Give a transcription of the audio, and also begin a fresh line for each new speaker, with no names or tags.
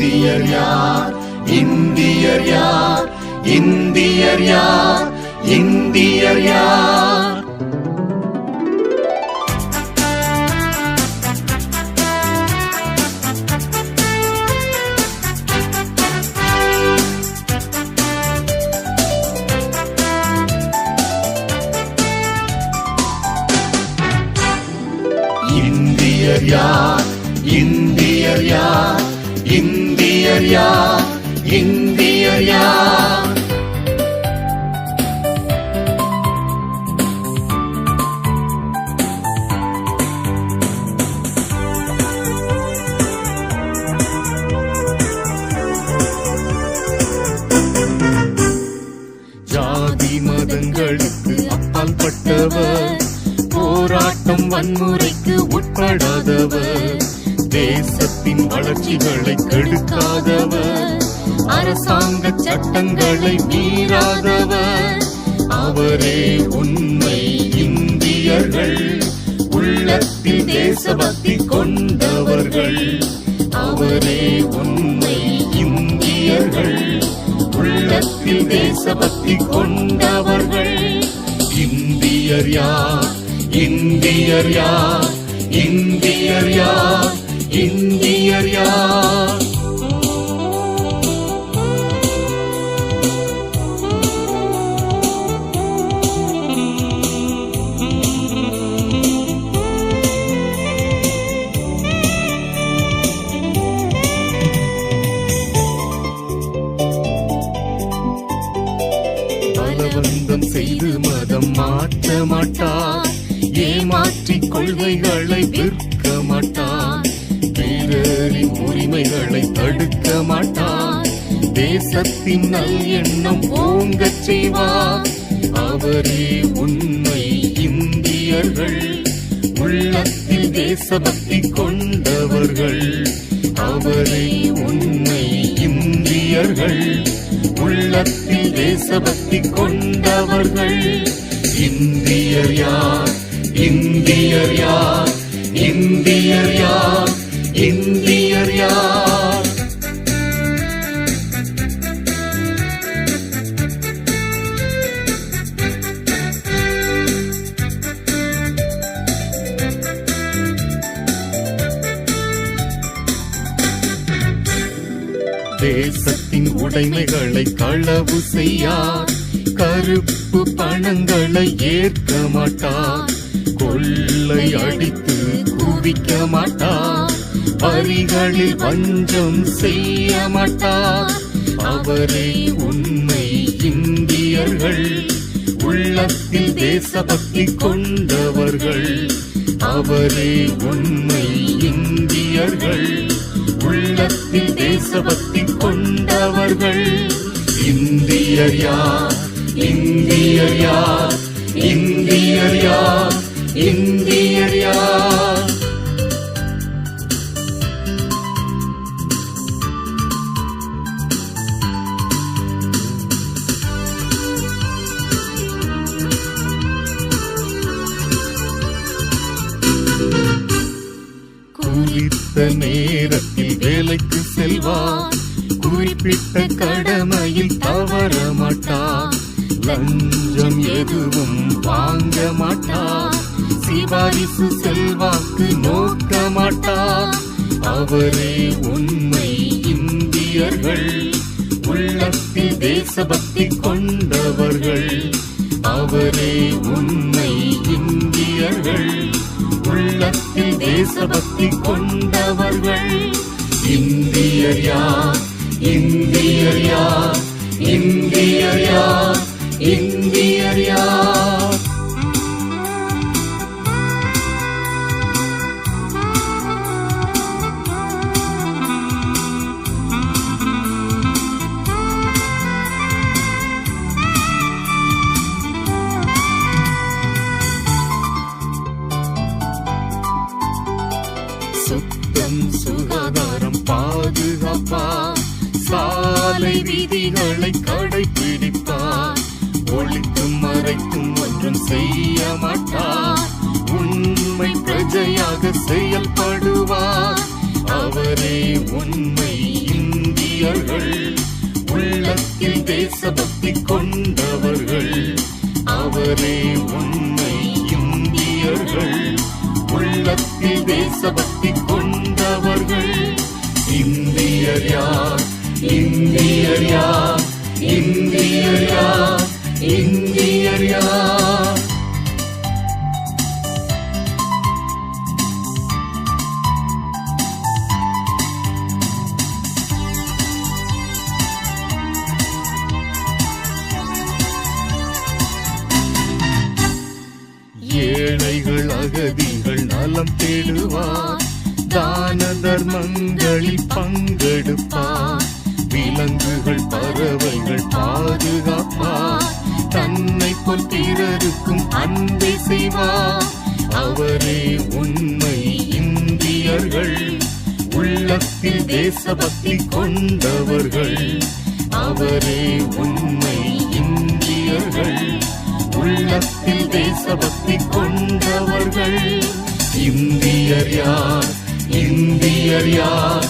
இந்தியர் யார்? இந்தியர் யார்? இந்தியர் யார்? இந்தியர் யார்? இந்தியர் யார்? இந்தியர் யார்? இந்தியர் யார் இந்தியர் யார் ஜாதி மதங்களுக்கு அப்பால் பட்டவர் போராட்டம் வன்முறைக்கு உட்படாதவர். தேசத்தின் வளர்ச்சிகளை கெடுக்காதவர். அரசாங்க சட்டங்களை மீறாதவர். அவரே உண்மை இந்தியர்கள். உள்ளத்தில் தேசபக்தி கொண்டவர்கள். அவரே உண்மை இந்தியர்கள். உள்ளத்தில் தேசபக்தி கொண்டவர்கள். இந்தியர் யார்? இந்தியர் யார்? இந்தியர் யார்? இந்தியர் யார்? பலவந்தம் செய்து மதம் மாற்ற மாட்டார். ஏமாற்றிக் கொள்கைகளை விற்க மாட்டார். பிறரின் உரிமைகளை தடுக்க மாட்டார். தேசத்தின் நல் எண்ணம் ஓங்கச் செய்வார். அவரே உண்மை இந்தியர்கள். உள்ளத்தில் தேசபக்தி கொண்டவர்கள். அவரே உண்மை இந்தியர்கள். உள்ளத்தில் தேசபக்தி கொண்டவர்கள். இந்தியர் யார்? இந்தியர் யார்? இந்தியர் யார்? இந்தியர் யார்? தேசத்தின் உடைமைகளை களவு செய்யார். கருப்பு பணங்களை ஏற்க மாட்டார். கொள்ளை அடித்து குவிக்க மாட்டார். வரிகளில் வஞ்சம் செய்ய மாட்டார் அவரே உண்மை இந்தியர்கள். உள்ளத்தில் தேசபக்தி கொண்டவர்கள். அவரே உண்மை இந்தியர்கள். உள்ளத்தில் தேசபக்தி கொண்டவர்கள். இந்தியர் யார்? இந்தியர் யார்? இந்தியர் யார்? இந்தியர் யார்? குறித்த நேரத்தில் வேலைக்கு செல்வார் குறிப்பிட்ட கடமையில் தவற மாட்டார் லஞ்சம் எதுவும் வாங்க மாட்டார் சிபாரிசு செல்வாக்கு நோக்க மாட்டார் அவரே உண்மை இந்தியர்கள். உள்ளத்தில் தேசபக்தி கொண்டவர்கள். அவரே உண்மை இந்தியர்கள். உள்ளத்தில் தேசபக்தி கொண்டவர்கள். இந்தியர் யார்? இந்தியர் யார்? இந்தியர் யார்? இந்தியர் யார்? சுத்தம் சுகாதாரம் பாதுகாப்பா. சாலை விதிகளை கடைபிடிப்பா. ஒளிக்கும் மறைக்கும் ஒன்றும் செய்ய மாட்டார் உண்மை பிரஜையாக செயல்படுவார் அவரே உண்மை இந்தியர்கள். உள்ளத்தில் தேசபக்தி கொண்டவர்கள். அவரே உண்மை இந்தியர்கள். உள்ளத்தில் தேசபக்தி இந்தியர் யார் இந்தியர் யார் இந்தியர் யார் இந்தியர் யார் ஏழைகள் அகதிகள் நலம் தேடுவார். தான தர்மங்களில் பங்கெடுப்பார் விலங்குகள் பறவைகள் பாதுகாப்பார் தன்னை போல் பிறருக்கும் அன்பை செய்வார் அவரே உண்மை இந்தியர்கள். உள்ளத்தில் தேசபக்தி கொண்டவர்கள். அவரே உண்மை இந்தியர்கள். உள்ளத்தில் தேசபக்தி கொண்டவர்கள். இந்தியர் யார்? இந்தியர் யார்